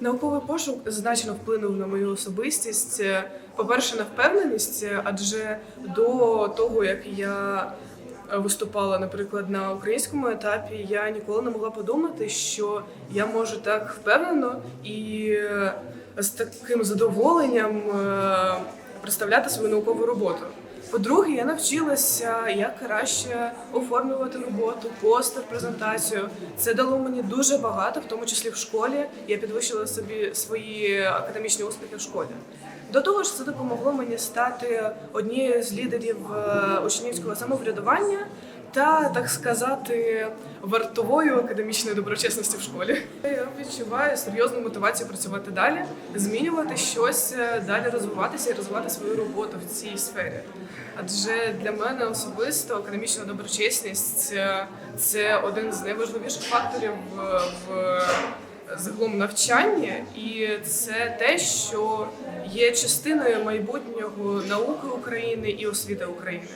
Науковий пошук значно вплинув на мою особистість. Е, По-перше, на впевненість, е, адже до того, як я виступала, наприклад, на українському етапі, я ніколи не могла подумати, що я можу так впевнено і е, з таким задоволенням представляти свою наукову роботу. По-друге, я навчилася, як краще оформлювати роботу, постер, презентацію. Це дало мені дуже багато, в тому числі в школі. Я підвищила собі свої академічні успіхи в школі. До того ж, це допомогло мені стати однією з лідерів е, учнівського самоврядування та, так сказати, вартовою академічної доброчесності в школі. Я відчуваю серйозну мотивацію працювати далі, змінювати щось, е, далі розвиватися і розвивати свою роботу в цій сфері. Адже для мене особисто академічна доброчесність е, це один з найважливіших факторів в, в загалом навчання, і це те, що є частиною майбутнього науки України і освіти України.